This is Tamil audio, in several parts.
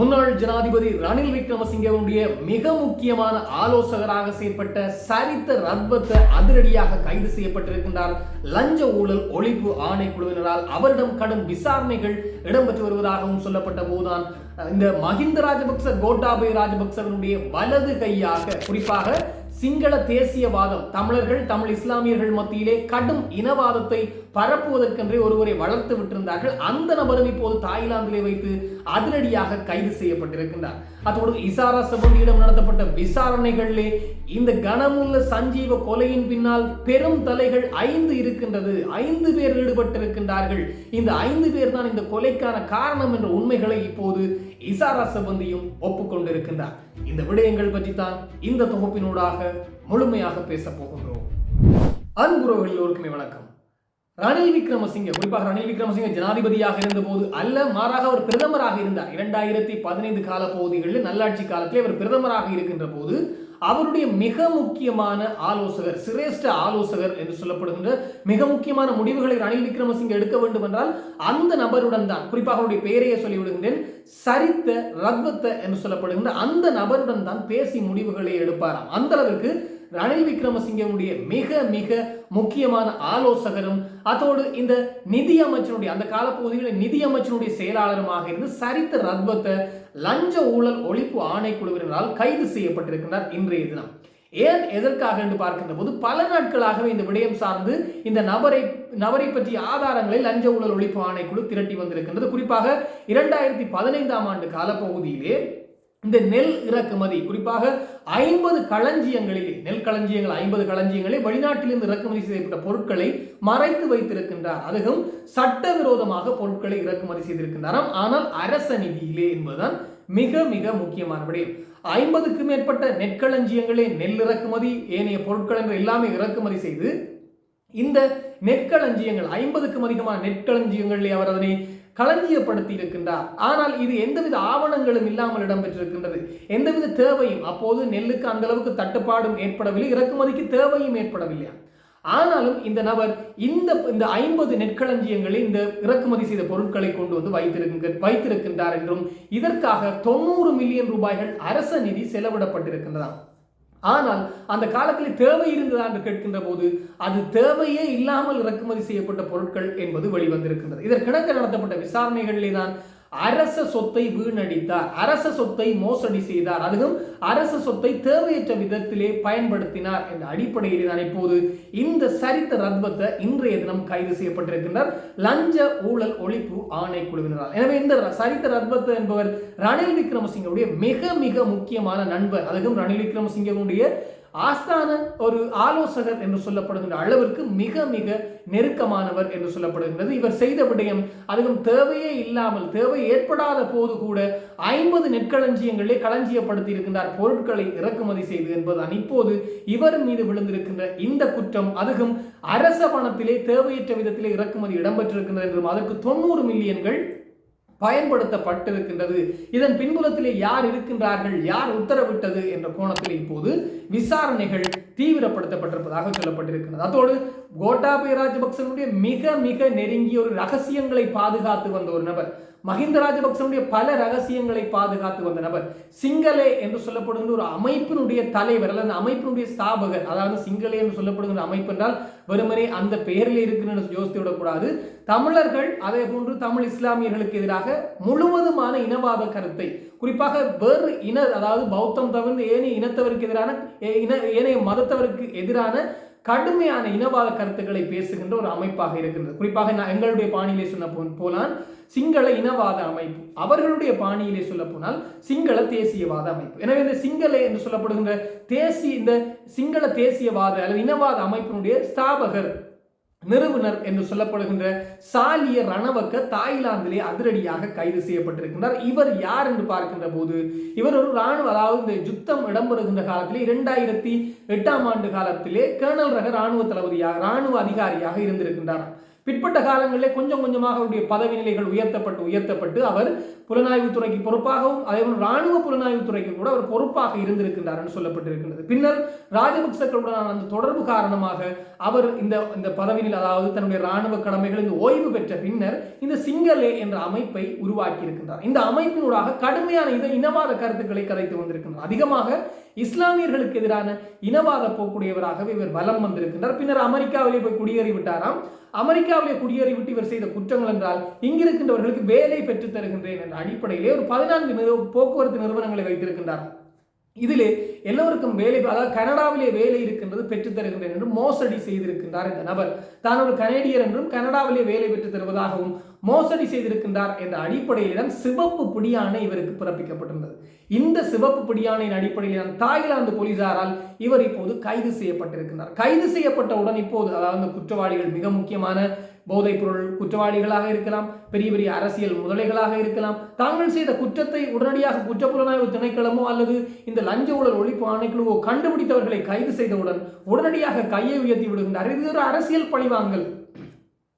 முன்னாள் ஜனாதிபதி ரணில் விக்ரமசிங்கவுடைய மிக முக்கியமான ஆலோசகராக செயற்பட்ட சரித்த ரத்பத்தை அதிரடியாக கைது செய்யப்பட்டிருக்கின்றார். லஞ்ச ஊழல் ஒழிப்பு ஆணைக்குழுவினரால் அவரிடம் கடும் விசாரணைகள் இடம்பெற்று வருவதாகவும் சொல்லப்பட்ட போதுதான் இந்த மஹிந்த ராஜபக்ச கோட்டாபய ராஜபக்சவனுடைய வலது கையாக குறிப்பாக சிங்கள தேசியவாதம் தமிழர்கள் தமிழ் இஸ்லாமியர்கள் மத்தியிலே கடும் இனவாதத்தை பரப்புவதற்கென்றே ஒருவரை வளர்த்து விட்டிருந்தார்கள். அந்த நபரும் இப்போது தாய்லாந்திலே வைத்து அதிரடியாக கைது செய்யப்பட்டிருக்கின்றார். அதோடு இசாரா சபந்தியிடம் நடத்தப்பட்ட விசாரணைகளிலே இந்த கனமுள்ள சஞ்சீவ கொலையின் பின்னால் பெரும் தலைகள் ஐந்து இருக்கின்றது. ஐந்து பேர் ஈடுபட்டிருக்கின்றார்கள். இந்த ஐந்து பேர் தான் இந்த கொலைக்கான காரணம் என்ற உண்மைகளை இப்போது இசாரா சபந்தியும் ஒப்புக்கொண்டிருக்கின்றார். இந்த விடயங்கள் பற்றி தான் இந்த தொகுப்பினூடாக முழுமையாக பேச போகின்றோம். அன்புறவர்கள் எல்லோருக்குமே வணக்கம். ரணில் விக்ரமசிங்க குறிப்பாக ரணில் விக்ரமசிங்க ஜனாதிபதியாக இருந்தபோது அல்ல மாறாக அவர் பிரதமராக இருந்தார். இரண்டாயிரத்தி பதினைந்து கால பகுதிகளில் நல்லாட்சி காலத்தில் அவர் பிரதமராக இருக்கின்ற போது அவருடைய மிக முக்கியமான ஆலோசகர் சிரேஷ்ட ஆலோசகர் என்று சொல்லப்படுகின்ற மிக முக்கியமான முடிவுகளை ரணில் விக்ரமசிங்க எடுக்க வேண்டும் என்றால் அந்த நபருடன் தான் குறிப்பாக அவருடைய பெயரையே சொல்லிவிடுகின்றேன் சரித்த ரத்வத்த என்று சொல்லப்படுகின்ற அந்த நபருடன் தான் பேசி முடிவுகளை எடுப்பாராம். அந்த அளவிற்கு ரணில் விக்ரமசிங்கனுடைய மிக மிக முக்கியமான ஆலோசகரும் அதோடு இந்த நிதி அமைச்சருடைய அந்த காலப்பகுதிகளில் நிதி அமைச்சருடைய செயலாளருமாக இருந்து சரித்த ரத்வத்த லஞ்ச ஊழல் ஒழிப்பு ஆணைக்குழுவினரால் கைது செய்யப்பட்டிருக்கிறார் இன்றைய தினம். ஏன் எதற்காக என்று பார்க்கின்ற போது பல நாட்களாகவே இந்த விடயம் சார்ந்து இந்த நபரை நபரை பற்றிய ஆதாரங்களை லஞ்ச ஊழல் ஒழிப்பு ஆணைக்குழு திரட்டி வந்திருக்கின்றது. குறிப்பாக இரண்டாயிரத்தி பதினைந்தாம் ஆண்டு காலப்பகுதியிலே இந்த நெல் இறக்குமதி குறிப்பாக ஐம்பது களஞ்சியங்களிலே நெல் களஞ்சியங்கள் ஐம்பது களஞ்சியங்களே வெளிநாட்டிலிருந்து இறக்குமதி செய்யப்பட்ட பொருட்களை மறைத்து வைத்திருக்கின்றார். அதுவும் சட்டவிரோதமாக பொருட்களை இறக்குமதி செய்திருக்கின்றாராம் ஆனால் அரச நிதியிலே என்பதுதான் மிக மிக முக்கியமான விடயம் ஐம்பதுக்கு மேற்பட்ட நெற்களஞ்சியங்களே நெல் இறக்குமதி ஏனைய பொருட்கள் என்று எல்லாமே இறக்குமதி செய்து இந்த நெற்களஞ்சியங்கள் ஐம்பதுக்கும் அதிகமான நெற்களஞ்சியங்களிலே அவர் அதனை களஞ்சியப்படுத்தி இருக்கின்றார் ஆனால் இது எந்தவித ஆவணங்களும் இல்லாமல் இடம்பெற்றிருக்கின்றது. எந்தவித தேவையும் அப்போது நெல்லுக்கு அந்த அளவுக்கு தட்டுப்பாடும் ஏற்படவில்லை இறக்குமதிக்கு தேவையும் ஏற்படவில்லை. ஆனாலும் இந்த நபர் இந்த இந்த ஐம்பது நெற்களஞ்சியங்களை இந்த இறக்குமதி செய்த பொருட்களை கொண்டு வந்து வைத்திருக்க வைத்திருக்கின்றார் என்றும் இதற்காக தொண்ணூறு மில்லியன் ரூபாய்கள் அரச நிதி செலவிடப்பட்டிருக்கின்றதாம். ஆனால் அந்த காலத்தில் தேவை இருந்ததா என்று கேட்கின்ற போது அது தேவையே இல்லாமல் இறக்குமதி செய்யப்பட்ட பொருட்கள் என்பது வெளிவந்திருக்கின்றது. இதற்கிணக்க நடத்தப்பட்ட விசாரணைகளிலே தான் அரச சொத்தை வீணடித்தார். அரச சொத்தை மோசடி செய்தார். அதுவும் அரச சொத்தை தேவையற்ற விதத்திலே பயன்படுத்தினார் என்ற அடிப்படையில் தான் இப்போது இந்த சரித்த ரத்வத்தை இன்றைய தினம் கைது செய்யப்பட்டிருக்கின்றார். லஞ்ச ஊழல் ஒழிப்பு ஆணைக்குழுவினரால் எனவே இந்த சரித்த ரத்பத்தை என்பவர் ரணில் விக்ரமசிங்கவுடைய மிக மிக முக்கியமான நண்பர். அதுவும் ரணில் விக்ரமசிங்கவுடைய ஆஸ்தான ஒரு ஆலோசகர் என்று சொல்லப்படுகின்ற அளவிற்கு மிக மிக நெருக்கமானவர் என்று சொல்லப்படுகின்றது. இவர் செய்த விடயம் அதுவும் தேவையே இல்லாமல் தேவை ஏற்படாத போது கூட ஐம்பது நெற்களஞ்சியங்களே களஞ்சியப்படுத்தி இருக்கின்றார் பொருட்களை இறக்குமதி செய்து என்பதுதான். இப்போது இவர் மீது விழுந்திருக்கின்ற இந்த குற்றம் அதுவும் அரச பணத்திலே தேவையற்ற விதத்திலே இறக்குமதி இடம்பெற்றிருக்கின்றது என்றும் அதற்கு தொண்ணூறு மில்லியன்கள் பயன்படுத்தப்பட்டிருக்கின்றது. இதன் பின்புலத்திலே யார் இருக்கின்றார்கள்? யார் உத்தரவிட்டது? என்ற கோணத்தில் இப்போது விசாரணைகள் தீவிரப்படுத்தப்பட்டிருப்பதாக சொல்லப்பட்டிருக்கிறது. அதோடு கோட்டாபய ராஜபக்சனுடைய மிக மிக நெருங்கிய ஒரு ரகசியங்களை பாதுகாத்து வந்த ஒரு நபர் மஹிந்த ராஜபக்சனுடைய பல ரகசியங்களை பாதுகாத்து வந்த நபர் சிங்களே என்று சொல்லப்படுகின்ற ஒரு அமைப்பினுடைய தலைவர் அல்லது அமைப்பினுடைய ஸ்தாபகர் அதாவது சிங்களே என்று சொல்லப்படுகின்ற அமைப்பு என்றால் வெறுமனே அந்த பெயரில் இருக்குன்னு யோசித்து விடக்கூடாது. தமிழர்கள் அதே போன்று தமிழ் இஸ்லாமியர்களுக்கு எதிராக முழுவதுமான இனவாத கருத்தை குறிப்பாக வேறு இன அதாவது பௌத்தம் தவிர்த்து ஏனைய இனத்தவருக்கு எதிரான இன ஏனைய மதத்தவருக்கு எதிரான கடுமையான இனவாத கருத்துக்களை பேசுகின்ற ஒரு அமைப்பாக இருக்கின்றது. குறிப்பாக நான் எங்களுடைய பாணியிலே சொன்ன போனால் சிங்கள இனவாத அமைப்பு. அவர்களுடைய பாணியிலே சொல்ல போனால் சிங்கள தேசியவாத அமைப்பு. எனவே இந்த சிங்கள என்று சொல்லப்படுகின்ற தேசிய இந்த சிங்கள தேசியவாத அல்லது இனவாத அமைப்பினுடைய ஸ்தாபகர் நிறுவனர் என்று சொல்லப்படுகின்ற சாலிய ரணவக்க தாய்லாந்திலே அதிரடியாக கைது செய்யப்பட்டிருக்கின்றார். இவர் யார் என்று பார்க்கின்ற போது இவர் ஒரு ராணுவ அதாவது இந்த யுத்தம் இடம்பெறுகின்ற காலத்திலே இரண்டாயிரத்தி எட்டாம் ஆண்டு காலத்திலே கேர்னல் ரக ராணுவ தளபதியாக ராணுவ அதிகாரியாக இருந்திருக்கின்றார். பிற்பட்ட காலங்களிலே கொஞ்சம் கொஞ்சமாக அவருடைய பதவி நிலைகள் உயர்த்தப்பட்டு உயர்த்தப்பட்டு அவர் புலனாய்வுத்துறைக்கு பொறுப்பாகவும் அதேபோல் ராணுவ புலனாய்வுத்துறைக்கு கூட அவர் பொறுப்பாக இருந்திருக்கின்றார் என்று சொல்லப்பட்டிருக்கின்றது. பின்னர் ராஜபக்சர்களுடனான அந்த தொடர்பு காரணமாக அவர் இந்த இந்த பதவியில் அதாவது தன்னுடைய ராணுவ கடமைகள் இந்த ஓய்வு பெற்ற பின்னர் இந்த சிங்களே என்ற அமைப்பை உருவாக்கி இருக்கின்றார் இந்த அமைப்பினூடாக கடுமையான இத இனவாத கருத்துக்களை கதைத்து வந்திருக்கின்றார். அதிகமாக இஸ்லாமியர்களுக்கு எதிரான இனவாத போக்குடையவராகவே இவர் வலம் வந்திருக்கின்றார். பின்னர் அமெரிக்காவிலே போய் குடியேறி விட்டாராம் அமெரிக்காவிலே குடியேறி விட்டு இவர் செய்த குற்றங்கள் என்றால் இங்கிருக்கின்றவர்களுக்கு வேலை பெற்றுத் தருகின்றேன் என்றார். அடிப்படையிலே ஒரு பதினான்கு நிறு போக்குவரத்து நிறுவனங்களை வைத்திருக்கின்றார். இதிலே எல்லோருக்கும் வேலை அதாவது கனடாவிலே வேலை இருக்கின்றது பெற்றுத் தருகின்றேன் மோசடி செய்திருக்கின்றார் இந்த நபர். தான் ஒரு கனேடியர் என்றும் கனடாவிலே வேலை பெற்றுத் தருவதாகவும் மோசடி செய்திருக்கின்றார் என்ற அடிப்படையில் சிவப்பு பிடியாணை இவருக்கு பிறப்பிக்கப்பட்டிருந்தது. இந்த சிவப்பு பிடியாணையின் அடிப்படையில் தான் தாய்லாந்து போலீசாரால் இவர் இப்போது கைது செய்யப்பட்டிருக்கின்றார். கைது செய்யப்பட்டவுடன் இப்போது அதாவது குற்றவாளிகள் மிக முக்கியமான போதைப்பொருள் குற்றவாளிகளாக இருக்கலாம் பெரிய பெரிய அரசியல் முதலைகளாக இருக்கலாம். தாங்கள் செய்த குற்றத்தை உடனடியாக குற்றப்புலனாய்வு திணைக்களமோ அல்லது இந்த லஞ்ச ஊழல் ஒழிப்பு ஆணைக்குழுவோ கண்டுபிடித்தவர்களை கைது செய்தவுடன் உடனடியாக கையை உயர்த்தி விடுகின்றார் இது ஒரு அரசியல் பழிவாங்கல்.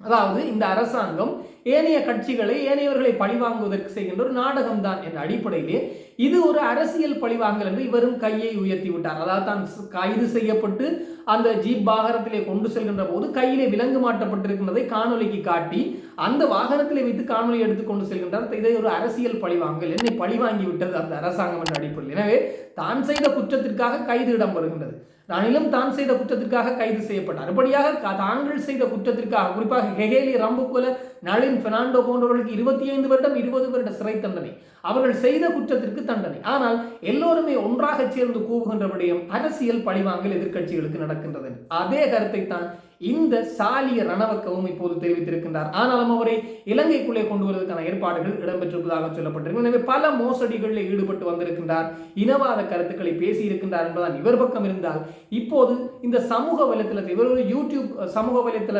அதாவது இந்த அரசாங்கம் ஏனைய கட்சிகளை ஏனையவர்களை பழிவாங்குவதற்கு செய்கின்ற ஒரு நாடகம் தான் என்ற அடிப்படையிலே இது ஒரு அரசியல் பழிவாங்கல் என்று இவரும் கையை உயர்த்தி விட்டார். அதாவது தான் கைது செய்யப்பட்டு அந்த ஜீப் வாகனத்திலே கொண்டு செல்கின்ற போது கையிலே விலங்கு மாட்டப்பட்டிருக்கின்றதை காணொலிக்கு காட்டி அந்த வாகனத்திலே வைத்து காணொலி எடுத்துக்கொண்டு செல்கின்றார். இதை ஒரு அரசியல் பழிவாங்கல் என்னை பழிவாங்கி விட்டது அந்த அரசாங்கம் என்ற அடிப்படையில். எனவே தான் செய்த குற்றத்திற்காக கைது இடம் வருகின்றது. தானிலும் தான் செய்த குற்றத்திற்காக கைது செய்யப்பட்டார். அப்படியாக தாங்கள் செய்த குற்றத்திற்காக குறிப்பாக ஹெகேலி ரம்புகோல நளின் பெர்னாண்டோ போன்றவர்களுக்கு இருபத்தி ஐந்து வருடம் இருபது வருட சிறை தண்டனை. அவர்கள் செய்த குற்றத்திற்கு தண்டனை. ஆனால் எல்லோருமே ஒன்றாக சேர்ந்து கூவுகின்ற விடயம் அரசியல் பழிவாங்கல் எதிர்க்கட்சிகளுக்கு நடக்கின்றது. அதே கருத்தை தான் இந்த சாலிய ரணவக்கவும் இப்போது தெரிவித்திருக்கின்றார். ஆனாலும் அவரை இலங்கைக்குள்ளே கொண்டு வருவதற்கான ஏற்பாடுகள் இடம்பெற்றிருப்பதாக சொல்லப்பட்டிருக்கு எனவே பல மோசடிகளில் ஈடுபட்டு வந்திருக்கின்றார். இனவாத கருத்துக்களை பேசியிருக்கின்றார் என்பதால் இவர் பக்கம் இருந்தால். இப்போது இந்த சமூக வலைத்தளத்தில் இவர் ஒரு யூடியூப் சமூக வலைத்தள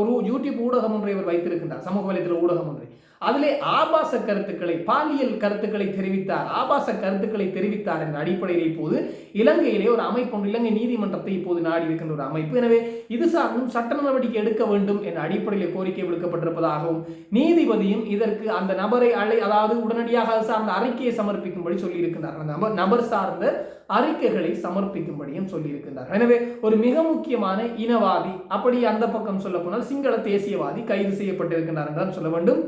ஒரு யூடியூப் ஊடகம் ஒன்றை இவர் வைத்திருக்கின்றார். சமூக வலைத்தள ஊடகம் ஒன்றை. அதிலே ஆபாச கருத்துக்களை பாலியல் கருத்துக்களை தெரிவித்தார். ஆபாச கருத்துக்களை தெரிவித்தார் என்ற அடிப்படையில் இப்போது இலங்கையிலே ஒரு அமைப்பு ஒன்று இலங்கை நீதிமன்றத்தை இப்போது நாடி இருக்கின்ற ஒரு அமைப்பு. எனவே இது சார்ந்தும் சட்ட நடவடிக்கை எடுக்க வேண்டும் என்ற அடிப்படையில் கோரிக்கை விடுக்கப்பட்டிருப்பதாகவும் நீதிபதியும் இதற்கு அந்த நபரை அழை அதாவது உடனடியாக அது சார்ந்த அறிக்கையை சமர்ப்பிக்கும்படி சொல்லியிருக்கின்றார். அந்த நபர் நபர் சார்ந்த அறிக்கைகளை சமர்ப்பிக்கும்படியும் சொல்லியிருக்கின்றார். எனவே ஒரு மிக முக்கியமான இனவாதி அப்படி அந்த பக்கம் சொல்ல போனால் சிங்கள தேசியவாதி கைது செய்யப்பட்டிருக்கிறார் என்றால் சொல்ல வேண்டும்.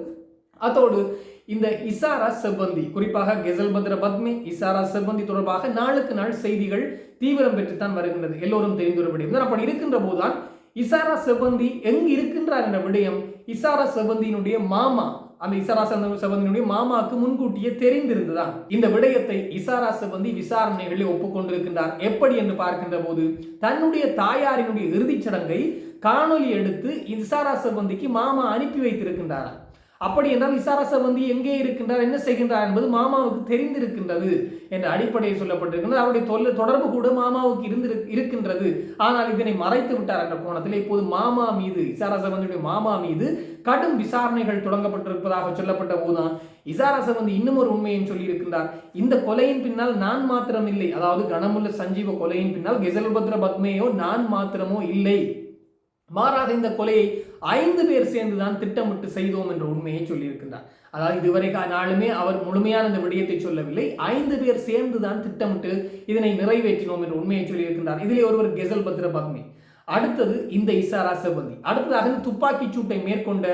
அதோடு இந்த இசாரா செவ்வந்தி குறிப்பாக கெசல் பத்ர பத்மி இசாரா செவ்வந்தி தொடர்பாக நாளுக்கு நாள் செய்திகள் தீவிரம் பெற்றுத்தான் வருகின்றது. எல்லோரும் தெரிந்து ஒரு தான் அப்படி இருக்கின்ற போதுதான் இசாரா செவ்வந்தி எங்கு இருக்கின்றார் என்ற விடயம் இசாரா செவ்வந்தியினுடைய மாமா அந்த இசாரா செவ்வ- செவ்வந்தியினுடைய மாமாவுக்கு முன்கூட்டியே தெரிந்திருந்ததா இந்த விடயத்தை இசாரா செவந்தி விசாரணைகளில் ஒப்புக்கொண்டிருக்கின்றார். எப்படி என்று பார்க்கின்ற போது தன்னுடைய தாயாரினுடைய இறுதிச் சடங்கை காணொலி எடுத்து இசாரா செவ்வந்திக்கு மாமா அனுப்பி வைத்திருக்கின்றாராம். அப்படி என்றால் இசாரா வந்து எங்கே இருக்கின்றார் என்ன செய்கின்றார் என்பது மாமாவுக்கு தெரிந்திருக்கின்றது என்ற அடிப்படையில் சொல்லப்பட்டிருக்கின்றது. அவருடைய தொல்ல தொடர்பு கூட மாமாவுக்கு இருந்து இருக்கின்றது. ஆனால் இதனை மறைத்து விட்டார் என்ற கோணத்தில் இப்போது மாமா மீது இசாரசவந்தியுடைய மாமா மீது கடும் விசாரணைகள் தொடங்கப்பட்டிருப்பதாக சொல்லப்பட்ட போதுதான் இசாரா வந்து இன்னும் ஒரு உண்மையும் சொல்லியிருக்கின்றார். இந்த கொலையின் பின்னால் நான் மாத்திரம் இல்லை அதாவது கனமுள்ள சஞ்சீவ கொலையின் பின்னால் கெசல்பத்ர பத்மேயோ நான் மாத்திரமோ இல்லை. மாறாக இந்த கொலையை ஐந்து பேர் சேர்ந்துதான் திட்டமிட்டு செய்தோம் என்ற உண்மையை சொல்லியிருக்கின்றார். அதாவது இதுவரை நாளுமே அவர் முழுமையான இந்த விடயத்தை சொல்லவில்லை. ஐந்து பேர் சேர்ந்துதான் திட்டமிட்டு இதனை நிறைவேற்றினோம் என்ற உண்மையை சொல்லியிருக்கின்றார். இதிலே ஒருவர் கெசல் பத்ர பத்மி அடுத்தது இந்த இசாரா செவ்வந்தி அடுத்ததாக துப்பாக்கி துப்பாக்கிச் சூட்டை மேற்கொண்ட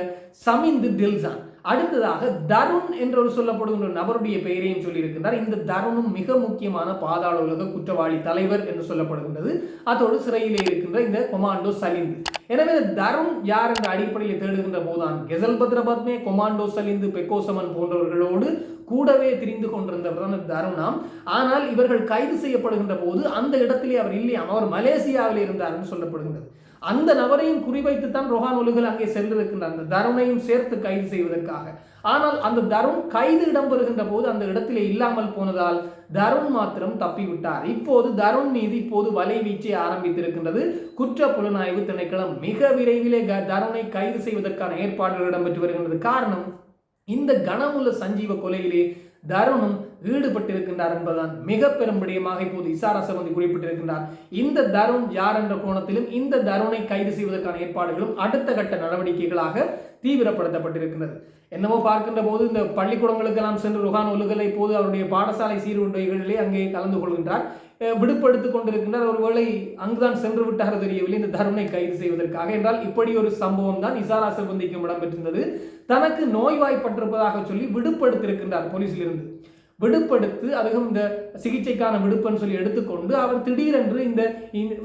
சமிந்து டில்சான். அடுத்ததாக தருண் என்ற ஒரு சொல்லப்படுகின்ற நபருடைய பெயரையும் சொல்லியிருக்கின்றார். இந்த தருணும் மிக முக்கியமான பாதாள உலக குற்றவாளி தலைவர் என்று சொல்லப்படுகின்றது. அதோடு சிறையிலே இருக்கின்ற இந்த கொமாண்டோ சலிந்து. எனவே இந்த தருண் யார் என்ற அடிப்படையில் தேடுகின்ற போதுதான் கெசல் பத்ரபத்மே கொமாண்டோ சலிந்து பெக்கோசமன் போன்றவர்களோடு கூடவே திரிந்து கொண்டிருந்தவர் தான் தருணாம். ஆனால் இவர்கள் கைது செய்யப்படுகின்ற போது அந்த இடத்திலே அவர் இல்லையாம் அவர் மலேசியாவில் இருந்தார் என்று சொல்லப்படுகின்றது. அந்த நபரையும் குறிவைத்து தான் ரொஹான் ஒலுகள் அங்கே சென்றிருக்கின்றார் அந்த தருணையும் சேர்த்து கைது செய்வதற்காக. ஆனால் அந்த தருண் கைது இடம்பெறுகின்ற போது அந்த இடத்திலே இல்லாமல் போனதால் தருண் மாத்திரம் தப்பிவிட்டார். இப்போது தருண் மீது இப்போது வலை வீச்சை ஆரம்பித்திருக்கின்றது. குற்ற புலனாய்வு திணைக்களம் மிக விரைவிலே க- தருணை கைது செய்வதற்கான ஏற்பாடுகள் இடம்பெற்று வருகின்றது. காரணம் இந்த கனமுள்ள சஞ்சீவ கொலையிலே தருணும் ஈடுபட்டிருக்கின்றார் என்பதுதான் மிக பெரும் விடயமாக இப்போது இசாரா சம்பந்தி குறிப்பிட்டிருக்கின்றார். இந்த தருண் யார் என்ற கோணத்திலும் இந்த தருணை கைது செய்வதற்கான ஏற்பாடுகளும் அடுத்த கட்ட நடவடிக்கைகளாக தீவிரப்படுத்தப்பட்டிருக்கிறது என்னவோ பார்க்கின்ற போது இந்த பள்ளிக்கூடங்களுக்கெல்லாம் சென்று ருஹான் ஒழுகலை போது அவருடைய பாடசாலை சீருடைகளிலே அங்கே கலந்து கொள்கின்றார். அஹ் கொண்டிருக்கின்றார். ஒருவேளை அங்குதான் சென்று விட்டார் தெரியவில்லை. இந்த தருணை கைது செய்வதற்காக. என்றால் இப்படி ஒரு சம்பவம் தான் இசாரா சிறுபந்திக்கும் இடம்பெற்றிருந்தது. தனக்கு நோய்வாய்ப்பட்டிருப்பதாக சொல்லி விடுப்படுத்திருக்கின்றார் போலீஸிலிருந்து விடுப்படுத்து அதுவும் இந்த சிகிச்சைக்கான விடுப்புன்னு சொல்லி எடுத்துக்கொண்டு அவர் திடீரென்று இந்த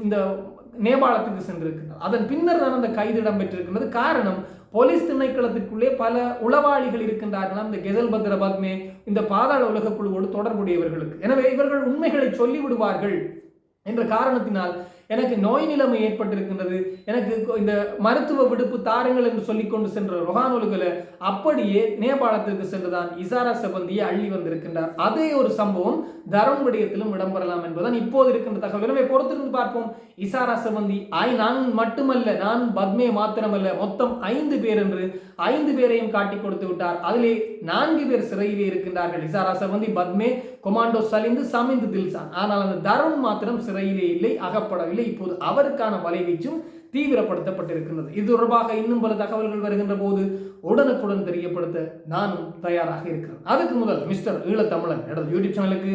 இந்த நேபாளத்துக்கு சென்றிருக்கிறார். அதன் பின்னர் தான் அந்த கைது இடம்பெற்றிருக்கின்றது காரணம் போலீஸ் திணைக்களத்திற்குள்ளே பல உளவாளிகள் இருக்கின்றார்களாம். இந்த கெசல் பத்ர பத்மே இந்த பாதாள உலக குழுவோடு தொடர்புடையவர்களுக்கு. எனவே இவர்கள் உண்மைகளை சொல்லி விடுவார்கள் என்ற காரணத்தினால் எனக்கு நோய் நிலைமை ஏற்பட்டிருக்கின்றது. எனக்கு இந்த மருத்துவ விடுப்பு தாருங்கள் என்று சொல்லிக்கொண்டு சென்ற ரொஹானுலுகளை அப்படியே நேபாளத்திற்கு சென்றுதான் இசாரா செபந்தியை அள்ளி வந்திருக்கின்றார். அதே ஒரு சம்பவம் தரமுடியத்திலும் இடம்பெறலாம் என்பதுதான் இப்போது இருக்கின்ற தகவல். எனவே பொறுத்திருந்து பார்ப்போம். இசாரா செபந்தி ஐ நான் மட்டுமல்ல நான் பத்மே மாத்திரமல்ல மொத்தம் ஐந்து பேர் என்று ஐந்து பேரையும் காட்டி கொடுத்து விட்டார். அதிலே நான்கு பேர் சிறையிலே இருக்கின்றார்கள். இசாரா செபந்தி பத்மே கொமாண்டோ சலிந்து சமிந்து தில்சான். ஆனால் அந்த தருண் மாத்திரம் சிறையிலே இல்லை அகப்படவில்லை. இப்போது அவருக்கான வலைவீச்சும் தீவிரப்படுத்தப்பட்டிருக்கின்றது. இது தொடர்பாக இன்னும் பல தகவல்கள் வருகின்ற போது உடனுக்குடன் தெரியப்படுத்த நானும் தயாராக இருக்கிறேன். அதுக்கு முதல் மிஸ்டர் ஈழத்தமிழன் எனது யூடியூப் சேனலுக்கு